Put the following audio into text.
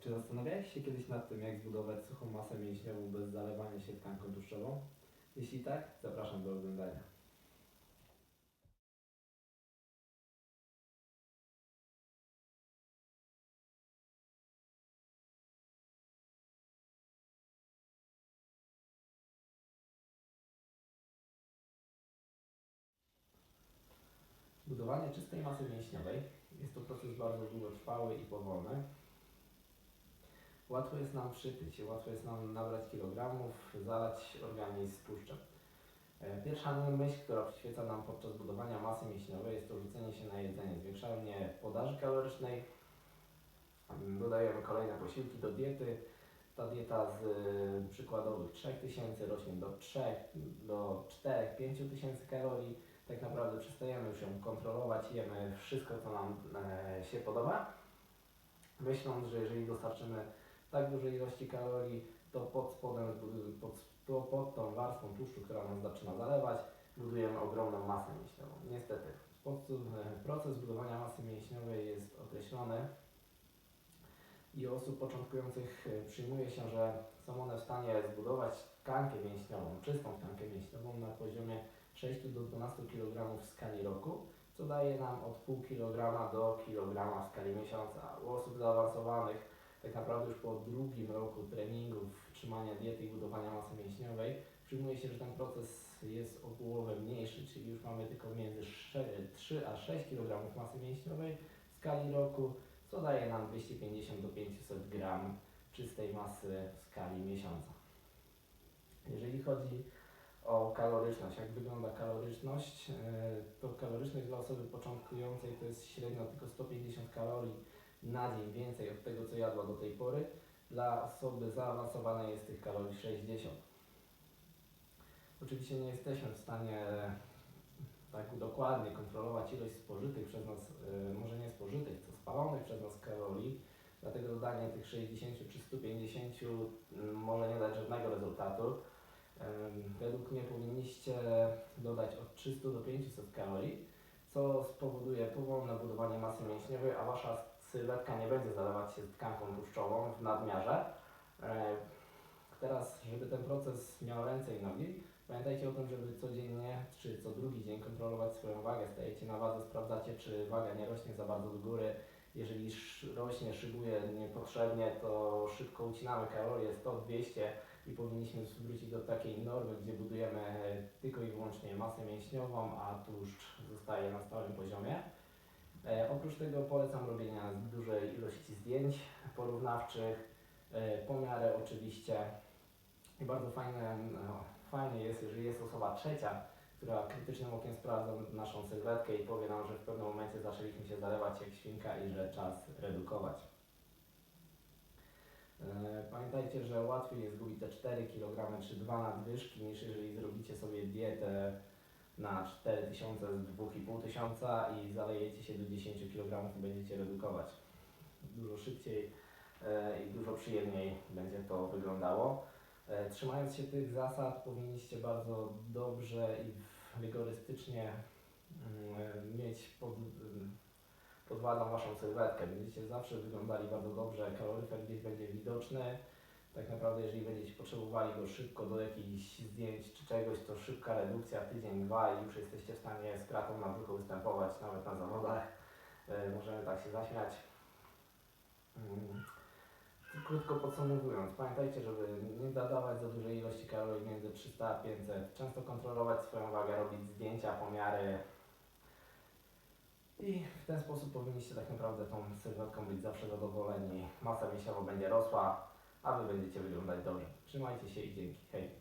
Czy zastanawiałeś się kiedyś nad tym, jak zbudować suchą masę mięśniową bez zalewania się tkanką tłuszczową? Jeśli tak, zapraszam do oglądania. Budowanie czystej masy mięśniowej jest to proces bardzo długotrwały i powolny. Łatwo jest nam przytyć, łatwo jest nam nabrać kilogramów, zalać organizm tłuszczem. E, Pierwsza myśl, która przyświeca nam podczas budowania masy mięśniowej jest to rzucenie się na jedzenie, zwiększanie podaży kalorycznej. Mm, Dodajemy kolejne posiłki do diety. Ta dieta z y, przykładowych 3000 rośnie do 3, do 4-5 tysięcy kalorii. Tak naprawdę przestajemy już ją kontrolować, jemy wszystko, co nam e, się podoba, myśląc, że jeżeli dostarczymy tak dużej ilości kalorii, to pod spodem, pod, pod tą warstwą tłuszczu, która nas zaczyna zalewać, budujemy ogromną masę mięśniową. Niestety, proces budowania masy mięśniowej jest określony i osób początkujących e, przyjmuje się, że są one w stanie zbudować tkankę mięśniową, czystą tkankę mięśniową na poziomie 6 do 12 kg w skali roku, co daje nam od pół kg do kilograma w skali miesiąca. U osób zaawansowanych tak naprawdę już po drugim roku treningów, trzymania diety i budowania masy mięśniowej przyjmuje się, że ten proces jest o połowę mniejszy, czyli już mamy tylko między 3 a 6 kg masy mięśniowej w skali roku, co daje nam 250 do 500 gram czystej masy w skali miesiąca. Jeżeli chodzi o kaloryczność, jak wygląda kaloryczność, e, to kaloryczność dla osoby początkującej to jest średnio tylko 150 kalorii na dzień więcej od tego, co jadła do tej pory. Dla osoby zaawansowanej jest tych kalorii 60. Oczywiście nie jesteśmy w stanie tak dokładnie kontrolować ilość spożytych przez nas, e, może nie spożytych, co spalonych przez nas kalorii, dlatego dodanie tych 60 czy 150 mm, może nie dać żadnego rezultatu. Em, Według mnie powinniście dodać od 300 do 500 kalorii, co spowoduje powolne budowanie masy mięśniowej, a wasza sylwetka nie będzie zalewać się tkanką tłuszczową w nadmiarze. E, Teraz, żeby ten proces miał ręce i nogi, pamiętajcie o tym, żeby codziennie czy co drugi dzień kontrolować swoją wagę. Stajecie na wadze, sprawdzacie, czy waga nie rośnie za bardzo do góry. Jeżeli rośnie, szybuje niepotrzebnie, to szybko ucinamy kalorie 100-200 i powinniśmy wrócić do takiej normy, gdzie budujemy tylko i wyłącznie masę mięśniową, a tłuszcz zostaje na stałym poziomie. E, oprócz tego polecam robienia dużej ilości zdjęć porównawczych, e, pomiary oczywiście. I bardzo fajne, no, fajnie jest, jeżeli jest osoba trzecia, która krytycznym okiem sprawdza naszą sylwetkę i powie nam, że w pewnym momencie zaczęliśmy się zalewać jak świnka i że czas redukować. E, Pamiętajcie, że łatwiej jest zgubić te 4 kg czy 2 nadwyżki niż jeżeli zrobicie sobie dietę na 4000 z 2500 i zalejecie się do 10 kg i będziecie redukować. Dużo szybciej e, i dużo przyjemniej będzie to wyglądało. E, Trzymając się tych zasad powinniście bardzo dobrze i rygorystycznie mm, mieć pod, pod waszą sylwetkę. Będziecie zawsze wyglądali bardzo dobrze, kaloryfer gdzieś będzie widoczny. Tak naprawdę, jeżeli będziecie potrzebowali go szybko do jakichś zdjęć czy czegoś, to szybka redukcja, tydzień, dwa i już jesteście w stanie z kratą na brzuchu występować nawet na zawodach. E, Możemy tak się zaśmiać. Mm. Krótko podsumowując, pamiętajcie, żeby nie dodawać za dużej ilości kalorii między 300 a 500. Często kontrolować swoją wagę, robić zdjęcia, pomiary. I w ten sposób powinniście tak naprawdę tą sylwetką być zawsze zadowoleni. Masa mięśniowa będzie rosła, a Wy będziecie wyglądać dobrze. Trzymajcie się i dzięki. Hej!